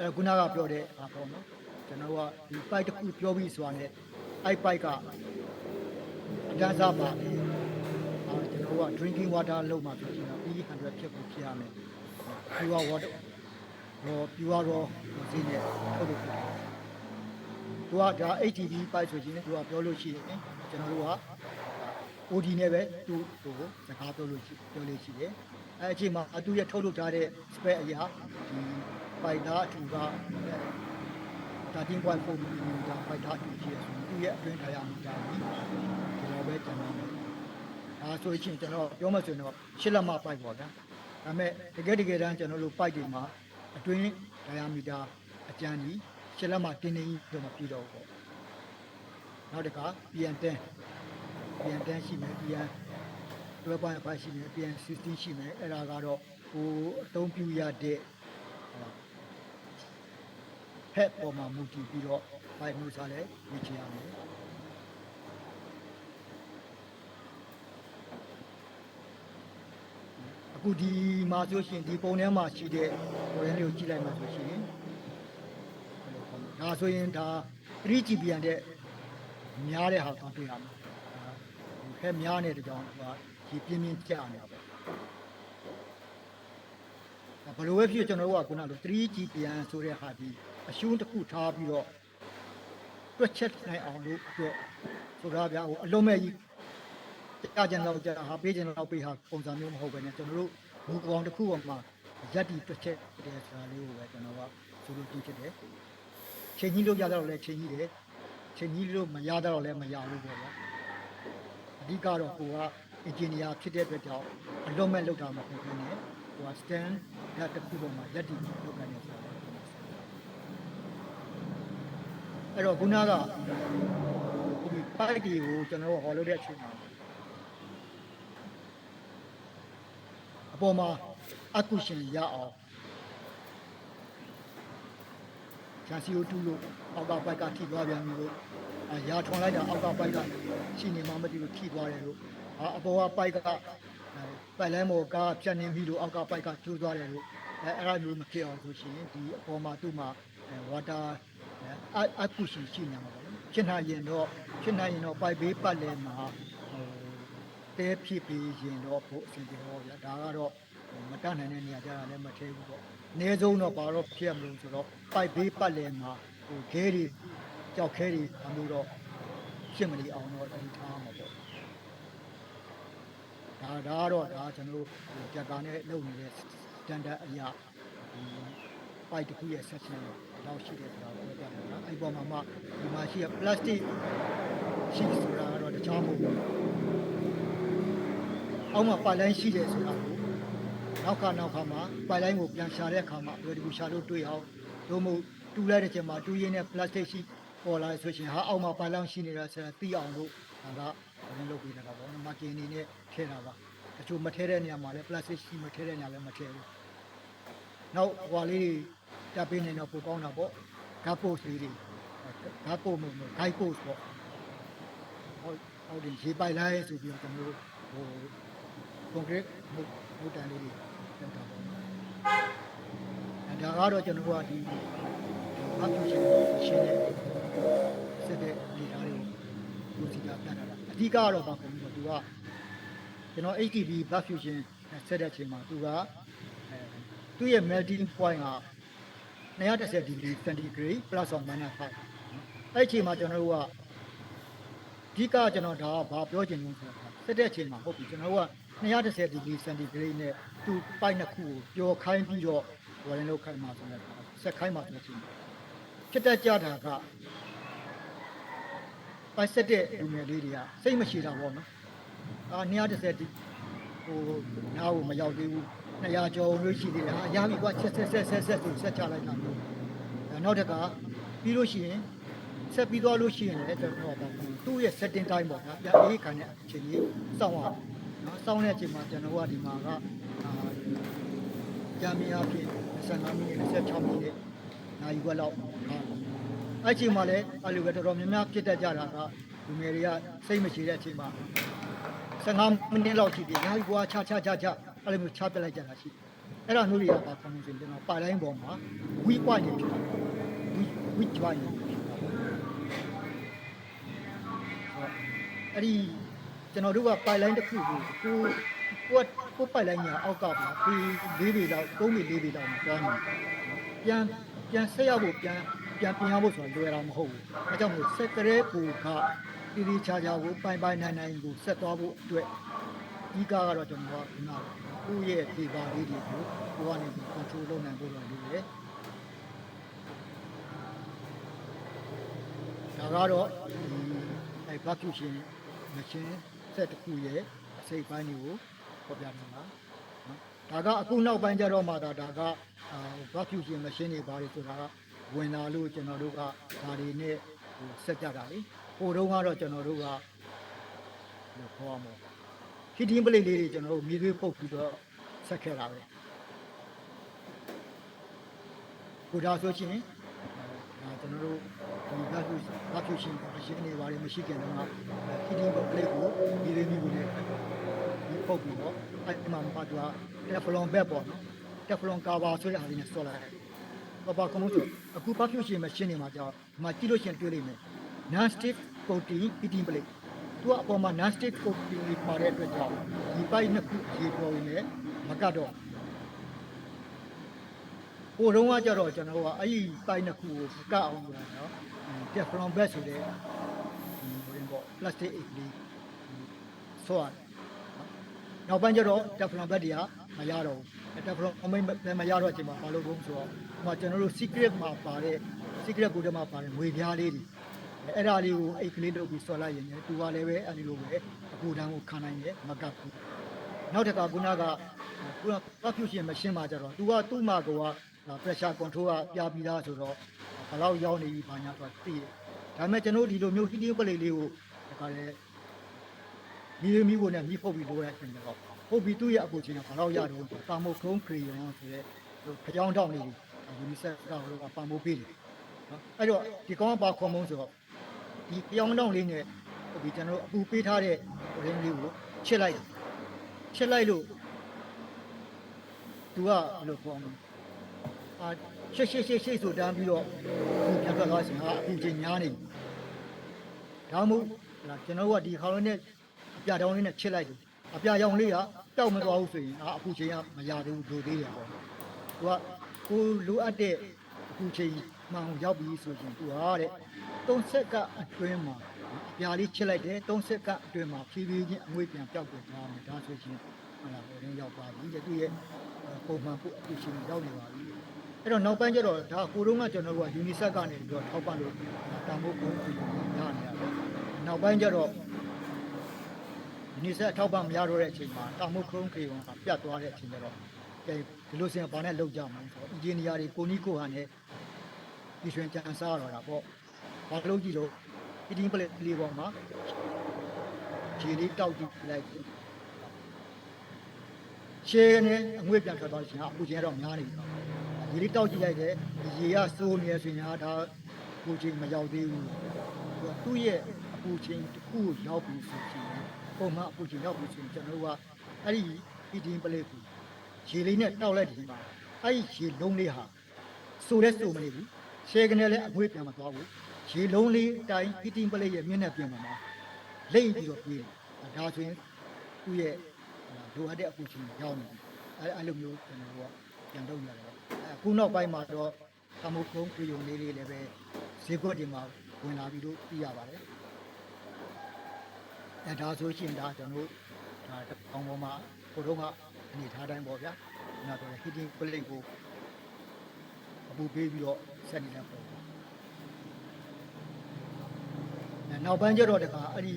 အဲခုနကပြောတဲ့ဟာပေါ့နော်ကျွန်တော်ကဒီ pipe တစ်ခုပြောပြီးဆိုတာနဲ့အဲ့ pipe ကအတန်းစားပါလေအာကျွန်တော်က drinking water လုံးမှာဖြစ်နေတာ P100 ဖြစ်ကိုဖြစ်ရမယ် pure water တော့ pure တော့ဈေးနဲ့ထုတ်လို့ဖြစ်တယ်သူကဒါ ATV pipe ဆိုရင်သူကပြောလို့ရှိရင်ကျွန်တော်တို့က OD နဲ့ပဲသူ့ဟိုစကားပြောလို့ရှိပြောလို့ရှိတယ်အဲအချိန်မှာအတူရထုတ်လုပ်ထားတဲ့ spec အရာဒီ ပိုက်သားအထူက13.4 mm ပိုက်သားအထူရှိရဆိုသူ့ရဲ့အတွင်းထားရမှာဒါကြီးကျွန်တော်ပဲကျန်ပါမယ်ဒါဆိုရင်ကျွန်တော်ပြောမှဆိုရင်တော့ရှစ်လက်မပိုက်ပေါ့ဗျာဒါပေမဲ့တကယ်တကယ်တမ်းကျွန်တော်တို့ပိုက်တွေမှာအတွင်း diameter အကျန်းကြီးရှစ်လက်မတင်းတင်းကြီးတော့မပြည့်တော့ဘူးပေါ့နောက်တစ်ခါ PN10 ပြန်တန်းရှိမယ်ပြန်12.5ရှိမယ်ပြန်16 ရှိမယ်အဲ့ဒါကတော့ဟိုအသုံးပြုရတဲ့ ဟက်ပေါ်မှာမူတည်ပြီးတော့ဘိုင်မျိုးစားလဲရေးချရမယ်အခုဒီမှာဆိုရှင်ဒီပုံထဲမှာရှိတဲ့ဟိုရင်းလေးကိုကြည့်လိုက်မှဆိုရှင်ဒါဆိုရင်ဒါ 3GBN တဲ့များတဲ့ဟာကိုတွေ့ရမယ်ဖဲများနေတဲ့ကြောင့်သူကဒီပြင်းပြင်းကြနေတာပေါ့ဘယ်လိုပဲဖြစ်ကျွန်တော်တို့ကခုနလို 3G ပြန်ဆိုတဲ့ဟာဒီ အရှုံးတစ်ခုထားပြီးတော့တွက်ချက်နိုင်အောင်လို့အတွက်ဆိုတာဗျာဟိုအလုံးမဲ့ကြီးကြားကြံတော့ကြာဟာပေးကြံတော့ပေးဟာပုံစံမျိုးမဟုတ်ပဲねကျွန်တော်တို့ဘူကောင်တစ်ခုပေါ်မှာရက်တီတွက်ချက်တဲ့ဆိုတာလေးကိုပဲကျွန်တော်ကဆိုလို့သိဖြစ်တယ်ချိန်ကြီးလို့ရတော့လဲချိန်ကြီးတယ်ချိန်ကြီးလို့မရတော့လဲမရဘူးပေါ့ဗျာအဓိကတော့ကိုကအင်ဂျင်နီယာဖြစ်တဲ့အတွက်ကြောင့်အလုံးမဲ့လောက်တာမဟုတ်ဘူးねဟိုက stand ဓာတ်တစ်ခုပေါ်မှာရက်တည်လောက်ကနေဆိုတာ အဲ့တော့ခုနကဒီ pipe တွေကိုကျွန်တော်တို့ဟောလို့တဲ့အချိန်မှာအပေါ်မှာအကုရှင်ရအောင်ချာစီယိုတူလို့အောက်ကပိုက်ကထိသွားပြန်ပြီလို့အာရာထွန်လိုက်တာအောက်ကပိုက်ကရှိနေမှမသိလို့ထိသွားတယ်လို့အာအပေါ်ကပိုက်ကပိုက်လိုင်းမော်ကားဖြတ်နေပြီလို့အောက်ကပိုက်ကကျိုးသွားတယ်လို့အဲအဲ့ဒါမျိုးမဖြစ်အောင်ဆိုရှင်ဒီအပေါ်မှာသူ့မှာဝါတာ အအကုရှင်ရှိနေမှာပေါ့နော်ဖြစ်နိုင်ရင်တော့ဖြစ်နိုင်ရင်တော့ပိုက်ဘေးပတ်လဲမှာဟိုတဲဖြစ်ပြီးရင်တော့ဘို့အဆင်ပြေတော့ဗျာဒါကတော့မတတ်နိုင်တဲ့နေရာကြတာလည်းမထဲဘူးပေါ့။နေဆုံးတော့ဘာတော့ဖြစ်ရမလို့ဆိုတော့ပိုက်ဘေးပတ်လည်မှာဟိုခဲတွေကြောက်ခဲတွေအမျိုးတော့ဖြစ်မနေအောင်တော့တတိထားမှာပေါ့။ဒါဒါကတော့ဒါကျွန်တော်တို့ကြက်ကာနဲ့လုပ်နေတဲ့ standard အရာဒီ ပိုက်တစ်ခုရဲ့ section တော့ရှိတယ်ဆိုတာကိုပြောပြတယ်နော်။အဲ့ပေါ်မှာမှဒီမှာရှိရ plastic ရှိဆိုတာကတော့တခြားမဟုတ်ဘူး။အောက်မှာပိုက်လိုင်းရှိတယ်ဆိုတာကိုနောက်ခါနောက်ခါမှာပိုက်လိုင်းကိုပြန်ရှာတဲ့အခါမှာဘယ်ဒီရှာလို့တွေ့အောင်တို့မို့တူလိုက်တဲ့ချိန်မှာတူရင်းနဲ့ plastic ရှိပေါ်လာဆိုရှင်ဟာအောက်မှာပိုက်လောင်းရှိနေတာဆိုတာသိအောင်လို့ဒါကဘယ်လိုလုပ်ပေးတာပါဘောမကင်နေနဲ့ထဲတာပါတချို့မထဲတဲ့နေရာမှာလည်း plastic ရှိမထဲတဲ့နေရာလည်းမထဲဘူး နောက်ဟွာလေးတွေတပ်ပေးနေတော့ပိုကောင်းတာပေါ့ဂတ်ပို့လေးတွေဂတ်ပို့မဟုတ်ဘူးဂိုက်ပို့ပေါ့ဟုတ်ဟုတ်ဒီရေပိုက်လိုင်းဆိုပြီးတော့ကျွန်တော်တို့ဟို concrete မဟုတ်မဟုတ်တန်လေးတွေတက်တာပေါ့အဲဒါကတော့ကျွန်တော်တို့ကဒီဘာဖြစ်ရှင်ရှင်တဲ့စစ်တဲ့နေသားတွေကိုလူစီတာပြတာလားအဓိကကတော့ဘာကုန်ပြီးတော့သူကကျွန်တော် HTV back fusion ဆက်တဲ့အချိန်မှာသူကအဲ သူ့ရဲ့ melting point က210 degree centigrade plus or minus 5အဲ့ဒီအချိန်မှာကျွန်တော်တို့ကအဓိကကျွန်တော်ဒါကဘာပြောချင်လို့ဆိုတော့စက်တဲ့အချိန်မှာဟုတ်ပြီကျွန်တော်တို့က210ဒီဂရီစင်တီဂရိတ်နဲ့သူ့ပိုက်နှစ်ခုကိုပျော်ခိုင်းပြီးတော့ဝယ်ရင်လောက်ခိုင်းမှာဆိုတော့ဆက်ခိုင်းမှာဆိုတဲ့အချိန်ဖြစ်တတ်ကြတာကပိုက်ဆက်တဲ့လူငယ်လေးတွေကစိတ်မရှိတာပေါ့နော်အာ210ဒီဟိုနားကိုမရောက်သေးဘူး 200ကျော်လို့ရှိသေးတယ်အာရပြီကွာချက်ဆက်ဆက်ဆက်ဆက်ဆိုဆက်ချလိုက်တာမျိုးအဲနောက်တစ်ခါပြီးလို့ရှိရင်ဆက်ပြီးသွားလို့ရှိရင်လည်းကျွန်တော်ပေါ့သူ့ရဲ့ setting time ပေါ့ဗျာပြန်အေးခံတဲ့အချိန်ကြီးစောင့်ရအောင်နော်စောင့်တဲ့အချိန်မှာကျွန်တော်ကဒီမှာကအာကြာမီအဖြစ်25မိနစ်26မိနစ်နိုင်ခွက်လောက်ဟာအဲ့အချိန်မှာလည်းအဲ့လိုပဲတော်တော်များများဖြစ်တတ်ကြတာကလူငယ်တွေကစိတ်မရှိတဲ့အချိန်မှာ15မိနစ်လောက်ရှိပြီညာကွာချချချချ အဲ့လိုမျိုးချပစ်လိုက်ကြတာရှိအဲ့ဒါမျိုးတွေကပါခေါင်းဆိုရင်ကျွန်တော်ပါတိုင်းပေါ်မှာ weak point တွေဖြစ်တာ weak weak point တွေဖြစ်တာပေါ့အဲ့ဒီကျွန်တော်တို့ကပိုက်လိုင်းတစ်ခုကိုကိုကိုကကိုပိုက်လိုင်းညာအောက်ကပါပြီး၄ပေလောက်၃ပေ၄ပေလောက်မှာသွားနေပြန်ပြန်ဆက်ရဖို့ပြန်ပြန်ပြင်ရဖို့ဆိုတာလွယ်တာမဟုတ်ဘူးအဲကြောင့်မို့စက်ကရဲကိုကတီတီချာချာကိုပိုင်ပိုင်နိုင်နိုင်ကိုဆက်သွားဖို့အတွက်ဒီကားကတော့ကျွန်တော်ကခုန ကကိုယ့်ရဲ့ဒီပါလေးတွေကိုကိုကနေဒီ control လုပ်နိုင်ဖို့တော့လိုတယ်ဒါကတော့ဒီအဲ vacuum machine set တစ်ခုရဲ့အစိတ်ပိုင်းတွေကိုပေါ်ပြနေတာနော်ဒါကအခုနောက်ပိုင်းကျတော့မှဒါဒါကအာ vacuum machine တွေဘာတွေဆိုတာကဝင်လာလို့ကျွန်တော်တို့ကဒါတွေနဲ့ဟိုဆက်ကြတာလေဟိုတုန်းကတော့ကျွန်တော်တို့ကဘယ်လိုခေါ်ရမလဲ heating plate လေးတွေကျွန်တော်တို့မြေသွေးပုတ်ပြီးတော့ဆက်ခဲ့တာပဲကိုဒါဆိုရှင်ဒါကျွန်တော်တို့ဒီဘတ်ဖြူဘတ်ဖြူရှင်အရှင်နေပါလေမရှိခင်တုန်းက heating plate ကိုမြေသွေးမျိုးနဲ့ဒီပုတ်ပြီးတော့အဲ့ဒီမှာပါတော့ Teflon bed ပေါ့နော် Teflon cover ဆိုတဲ့ဟာလေးနဲ့ဆော်လိုက်ဘာဘာကမလို့အခုဘတ်ဖြူရှင်မရှင်းနေမှာကြောက်ဒီမှာကြည့်လို့ရှင်တွေ့လိမ့်မယ် non stick coating heating plate သူကအပေါ်မှာ non stick coating လေးပါတဲ့အတွက်ကြောင့်ဒီပိုက်နှစ်ခုရေပေါ်နေတယ်မကတ်တော့ဟိုတုန်းကကြတော့ကျွန်တော်ကအဲ့ဒီပိုက်နှစ်ခုကိုမကတ်အောင်လုပ်တာနော်ဒီ Teflon bed ဆိုတဲ့ဒီဘယ်ပေါ့ plastic အိတ်လေးဆောရတယ်နော်နောက်ပိုင်းကျတော့ Teflon bed တွေကမရတော့ဘူး Teflon အမိတ်မရတော့အချိန်မှာမလုပ်ဘူးဆိုတော့ဟိုမှာကျွန်တော်တို့ secret မှာပါတဲ့ secret code မှာပါတဲ့ငွေပြားလေးတွေ အဲ့ဒါလေးကိုအိတ်ကလေးလုပ်ပြီးဆွဲလိုက်ရင်လည်းသူကလည်းပဲအဲ့ဒီလိုပဲအကူတန်းကိုခံနိုင်တယ်မကတ်ဘူးနောက်တစ်ခါခုနကခုနကဖြူရှင်မရှင်းပါကြတော့သူကသူ့မှာက pressure control ကပြပြီးသားဆိုတော့ဘယ်လောက်ရောက်နေပြီဘာညာဆိုတာသိတယ်ဒါပေမဲ့ကျွန်တော်ဒီလိုမျိုး heating plate လေးကိုဒါကလည်းဒီလိုမျိုးကိုလည်းမိဖုတ်ပြီးလိုရတဲ့အချိန်ကျတော့ပုတ်ပြီးသူ့ရဲ့အပူချိန်ကဘယ်လောက်ရတော့တာမိုခရုံးခရီယွန်ဆိုတဲ့ကြောင်းတောက်လေးတွေယူနီဆက်ကတော့ပံ့ပိုးပေးတယ်နော်အဲ့တော့ဒီကောင်ကပါခေါ်မုန်းဆိုတော့ ဒီပြောင်းတောင်းလေးနဲ့ဟိုဒီကျွန်တော်တို့အပူပေးထားတဲ့ဟိုရင်းလေးကိုချစ်လိုက်တယ်ချစ်လိုက်လို့သူကဘယ်လိုခေါ်မလဲအာရှစ်ရှစ်ရှစ်ရှစ်ဆိုတန်းပြီးတော့ဒီပြန်ထွက်သွားရှင်ဟာအပူချိန်ညားနေပြီဒါမှမဟုတ်လားကျွန်တော်တို့ကဒီခေါင်းလေးနဲ့အပြတောင်းလေးနဲ့ချစ်လိုက်တယ်အပြရောင်လေးကတောက်မသွားဘူးဆိုရင်အာအပူချိန်ကမရသေးဘူးလိုသေးတယ်ပေါ့သူကကိုလိုအပ်တဲ့အပူချိန်မှန်ရောက်ပြီဆိုရင်သူဟာတဲ့ သုံးဆက်ကအတွင်းမှာအပြာလေးချစ်လိုက်တယ်သုံးဆက်ကအတွင်းမှာဖြည်းဖြည်းချင်းအငွေ့ပြန်ပြောက်ပြန်သွားမယ်ဒါဆိုရှင်ဟုတ်လားဟိုရင်းရောက်ပါပြီတဲ့သူရဲ့ပုံမှန်ဖို့အဖြစ်ရှင်ရောက်နေပါပြီအဲ့တော့နောက်ပိုင်းကျတော့ဒါကိုတော့ကကျွန်တော်တို့ကယူနီဆက်ကနေပြီးတော့ထောက်ပံ့လို့တာမိုးပုံပြီးရနေရတယ်နောက်ပိုင်းကျတော့ယူနီဆက်ထောက်ပံ့မရတော့တဲ့အချိန်မှာတာမိုးခရုံးခေဝန်ကပြတ်သွားတဲ့အချိန်ကျတော့ကဲဒီလိုစင်ဘာနဲ့လောက်ကြမှာလဲဆိုတော့အင်ဂျင်နီယာတွေကိုနီးကိုဟာနဲ့ဒီရွှင်ကြံစားရတော့တာပေါ့ ဘာလို့ကြည့်လို့အတင်းပလက်လေးပေါ်မှာခြေလေးတောက်ကြည့်လိုက်ရှေးနဲ့အငွေ့ပြန်ထွက်သွားရှင်အပူချင်းတော့များနေပြီရေလေးတောက်ကြည့်လိုက်တယ်ရေကစိုးနေဆိုရင်ဟာဒါအပူချင်းမရောက်သေးဘူးသူ့ရဲ့အပူချင်းတစ်ခုရောက်ပြီဆိုရင်ပုံမှန်အပူချင်းရောက်ပြီဆိုရင်ကျွန်တော်တို့ကအဲ့ဒီအတင်းပလက်ကိုရေလေးနဲ့တောက်လိုက်တယ်မှာအဲ့ဒီရေလုံးလေးဟာစိုးလဲစိုးမနေဘူးရှေးကနေလည်းအငွေ့ပြန်မသွားဘူး ရေလုံးလေးအတိုင်းဟီတင်ပလေးရဲ့မျက်နှာပြင်မှာလိမ့်ပြီးတော့ပြေးတယ်ဒါဆိုရင်သူ့ရဲ့လိုအပ်တဲ့အပူချိန်ရောက်နေတယ်အဲအဲ့လိုမျိုးကျွန်တော်တို့ကပြန်လုပ်ရတယ်အခုနောက်ပိုင်းမှာတော့သမှုကုန်းခရီယုံလေးလေးလည်းပဲဈေးကွက်တွေမှာဝင်လာပြီးတော့သိရပါတယ်အဲဒါဆိုရှင်ဒါကျွန်တော်တို့ဒါတောင်ပေါ်မှာကိုတော့ကအနေထားတိုင်းပေါ့ဗျာနောက်တော့ဟီတင်ပလေးကိုအပူပေးပြီးတော့ဆက်နေတဲ့ပုံ အဲ နောက်ပိုင်းကျတော့တခါအဲ့ဒီ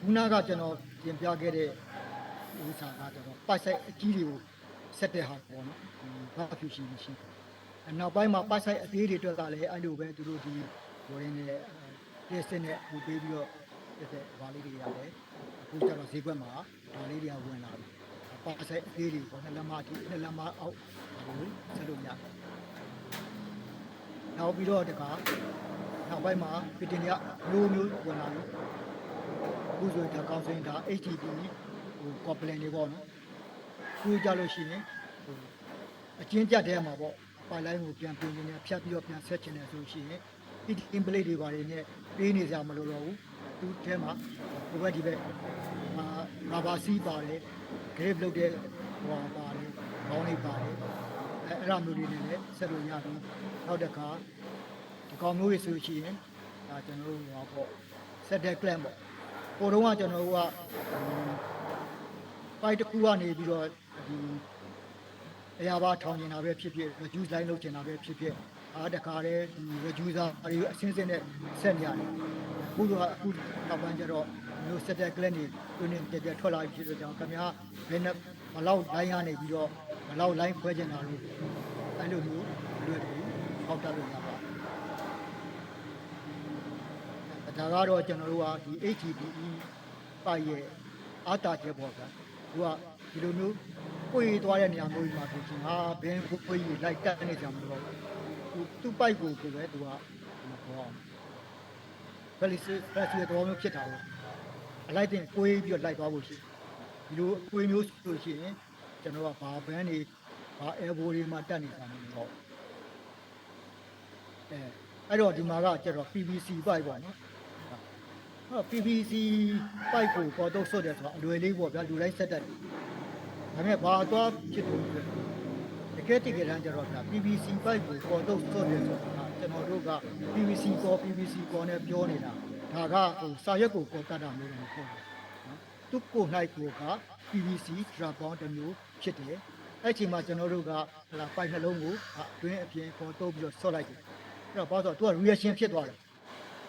ခုနကကျွန်တော်ပြင်ပြခဲ့တဲ့ဥစ္စာကကျတော့ပိုက်ဆိုင်အကြီးတွေကိုဆက်တဲ့ဟာပေါ့နော်ဘာဖြူရှင်ရှင်အဲနောက်ပိုင်းမှာပိုက်ဆိုင်အသေးတွေအတွက်ကလည်းအဲ့လိုပဲသူတို့ဒီဘောရင်းနဲ့တက်စနဲ့ပူပေးပြီးတော့တက်တဲ့ဘာလေးတွေရတယ်အခုကျတော့ဈေးကွက်မှာဒါလေးတွေကဝင်လာပြီပိုက်ဆိုင်အသေးတွေပေါ့နှစ်လက်မအထိနှစ်လက်မအောက်ဟိုဆက်လို့ရတယ်နောက်ပြီးတော့တခါ နောက်ပိုင်းမှာဖီတင်ရမျိုးမျိုးဝင်လာလို့အခုဆိုရင်ဒါကောင်းစင်ဒါ HTTP ဟို complaint တွေပေါ့နော်ခုကြလို့ရှိရင်ဟိုအချင်းကြက်တဲ့မှာပေါ့ပိုင်လိုင်းကိုပြန်ပြင်နေတယ်ဖြတ်ပြီးတော့ပြန်ဆက်ချင်တယ်ဆိုရှင်ဒီတင်ပလေးတွေပါတယ်နဲ့ပေးနေကြမလို့တော့ဘူးသူ့ထဲမှာဘဝဒီဘက်အာငါပါစီးပါတယ် grip လုပ်တဲ့ဟိုပါတယ်ဘောင်းလေးပါတယ်အဲအဲ့ဒါမျိုးတွေနဲ့လည်းဆက်လို့ရပြီနောက်တစ်ခါ ဒီကောင်မျိုးတွေဆိုရှင်ဒါကျွန်တော်တို့ဟောပေါ့ set the clan ပေါ့ဟိုတုန်းကကျွန်တော်တို့ကပိုက်တစ်ခုကနေပြီးတော့ဒီအရာပါထောင်နေတာပဲဖြစ်ဖြစ် reduce line လုပ်နေတာပဲဖြစ်ဖြစ်အားတခါတည်းဒီ reducer အရေးအစင်းစင်းနဲ့ဆက်နေရတယ်အခုတော့အခုနောက်ပိုင်းကျတော့မျိုး set the clan တွေတွင်းနေတကယ်ထွက်လာပြီဖြစ်တဲ့ကြောင့်ခင်ဗျားဘယ်နဲ့ဘလောက် line ရနေပြီးတော့ဘလောက် line ခွဲချင်တာလို့အဲ့လိုမျိုးလွယ်တယ်ဟောက်တက်လို့ရပါတယ် ဒါကတော့ကျွန်တော်တို့ကဒီ HTPE ပိုက်ရဲ့အားတာချက်ပေါ့ဗျာသူကဒီလိုမျိုးကိုယ်သွားတဲ့နေရာမျိုးကြီးမှာဆိုရှင်ဟာဘင်းကိုကိုကြီးလိုက်တက်နေကြမှာတော့သူသူ့ပိုက်ကိုကိုပဲသူကမပေါ်အောင်ဘယ်လိုစစ်ဖက်စီတော်မျိုးဖြစ်တာလဲအလိုက်တင်ကိုယ်ပြီးတော့လိုက်သွားဖို့ရှိဒီလိုကိုယ်မျိုးဆိုရှင်ကျွန်တော်ကဘာဘန်းနေဘာ elbow တွေမှာတက်နေကြမှာမဟုတ်အဲအဲ့တော့ဒီမှာကကျတော့ PVC ပိုက်ပေါ့နော်ဟော PVC ပိုက်ကိုပေါ်တော့ဆွတ်တယ်ဆိုတာအလွယ်လေးပေါ့ဗျာလူတိုင်းဆက်တတ်တယ်။ဒါပေမဲ့ဘာတော့ဖြစ်လို့လဲ။တကယ်တကယ်တမ်းကျတော့ဗျာ PVC ပိုက်ကိုပေါ်တော့ဆွတ်တယ်ဆိုတာကျွန်တော်တို့က PVC ပေါ် PVC ပေါ်နဲ့ပြောနေတာ။ဒါကဟိုစာရွက်ကိုပေါ်တတ်တာမျိုးတော့မဟုတ်ဘူး။နော်။သူ့ကိုယ်၌ကိုက PVC drop bound တစ်မျိုးဖြစ်တယ်။အဲ့ဒီချိန်မှာကျွန်တော်တို့ကဟလာပိုက်နှလုံးကိုအတွင်းအပြင်ပေါ်တော့ပြီးတော့ဆွတ်လိုက်တယ်။အဲ့တော့ဘာလို့ဆိုတော့သူက reaction ဖြစ်သွားတယ်။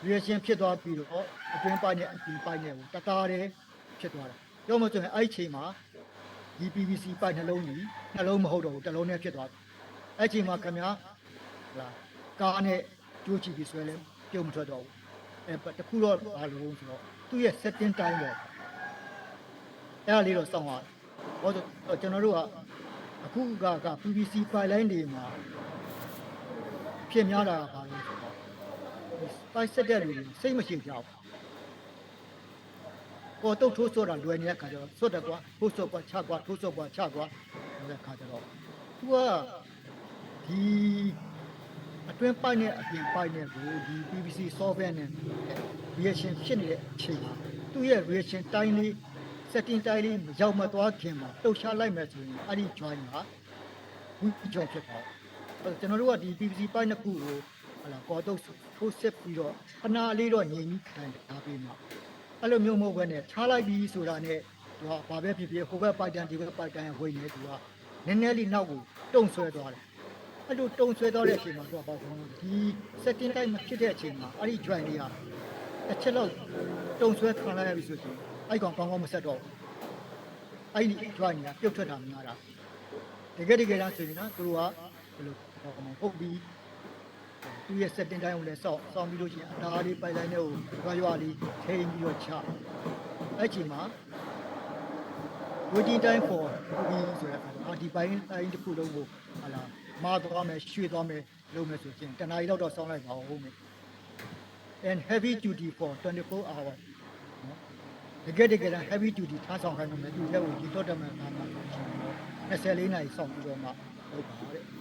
reaction ဖြစ်သွားပြီးတော့အတွင်းပိုင်းနဲ့အပြင်ပိုင်းနဲ့ကိုတသားတည်းဖြစ်သွားတာပြောမှဆိုရင်အဲ့ဒီချိန်မှာဒီ PVC ပိုက်နှလုံးကြီးနှလုံးမဟုတ်တော့ဘူးတစ်လုံးနဲ့ဖြစ်သွားတယ်အဲ့ဒီချိန်မှာခင်ဗျာဟလာကားနဲ့ကြိုးချပြီးဆွဲလဲပြုံးမထွက်တော့ဘူးအဲတခုတော့ဘာလို့ဆိုတော့သူ့ရဲ့ setting time ပေါ့အဲ့ဒါလေးတော့စောင့်ရတယ်ဟောတော့ကျွန်တော်တို့ကအခုကက PVC ပိုက်လိုင်းတွေမှာဖြစ်များတာကဘာလို့ဆိုတော့ ပိုက်ဆက်တဲ့လူတွေစိတ်မရှိကြဘူးကိုတုတ်ထိုးဆိုတာလွယ်နေတဲ့ခါကျတော့ဆွတ်တယ်ကွာထိုးဆွတ်ကွာချကွာထိုးဆွတ်ကွာချကွာတဲ့ခါကျတော့သူကဒီအတွင်းပိုက်နဲ့အပြင်ပိုက်နဲ့ကိုဒီ PVC software နဲ့ reaction ဖြစ်နေတဲ့အချိန်မှာသူ့ရဲ့ reaction time လေး setting time လေးမရောက်မသွားခင်မှာတုတ်ချလိုက်မယ်ဆိုရင်အဲ့ဒီ join က weak join ဖြစ်သွားတယ်ကျွန်တော်တို့ကဒီ PVC ပိုက်နှစ်ခုကို ဟလာကောတော့ထိုးစစ်ပြီးတော့ခဏလေးတော့ငြိမ်ပြီးခံထားပြီးမှအဲ့လိုမျိုးမဟုတ်ဘဲနဲ့ချားလိုက်ပြီးဆိုတာနဲ့သူကဘာပဲဖြစ်ဖြစ်ဟိုဘက်ပိုက်တန်ဒီဘက်ပိုက်တန်ဝင်နေသူကနည်းနည်းလေးနောက်ကိုတုံဆွဲသွားတယ်အဲ့လိုတုံဆွဲသွားတဲ့အချိန်မှာသူကဘာလို့လဲဒီ setting time မဖြစ်တဲ့အချိန်မှာအဲ့ဒီ join လေးကတစ်ချက်လောက်တုံဆွဲခံလိုက်ရပြီဆိုရင်အဲ့ကောင်ကောင်းကောင်းမဆက်တော့ဘူးအဲ့ဒီ join ကပြုတ်ထွက်တာများတာတကယ်တကယ်တမ်းဆိုရင်နော်သူတို့ကဘယ်လိုဟောမဟုတ်ပြီး သူရဲ့ setting တိုင်းကိုလည်းစောင့်စောင့်ပြီးလို့ရှိရင်အသားလေးပိုက်တိုင်းတွေကိုရွာရွာလေးထိန်းပြီးတော့ချအဲ့ချိန်မှာ waiting time for ဘူးဆိုတဲ့အခါအာဒီပိုင်းတိုင်းတစ်ခုလုံးကိုဟာလာမာသွားမယ်ရွှေ့သွားမယ်လုပ်မယ်ဆိုရင်တနားရီလောက်တော့စောင့်လိုက်ပါဦးမယ် and heavy duty for 24 hours နော်တကယ်တကယ် heavy duty ထားဆောင်ခိုင်းမယ်သူလည်းကိုဒီတော့တမန်သားမှာ24နာရီစောင့်ပြီးတော့မှလုပ်ပါတဲ့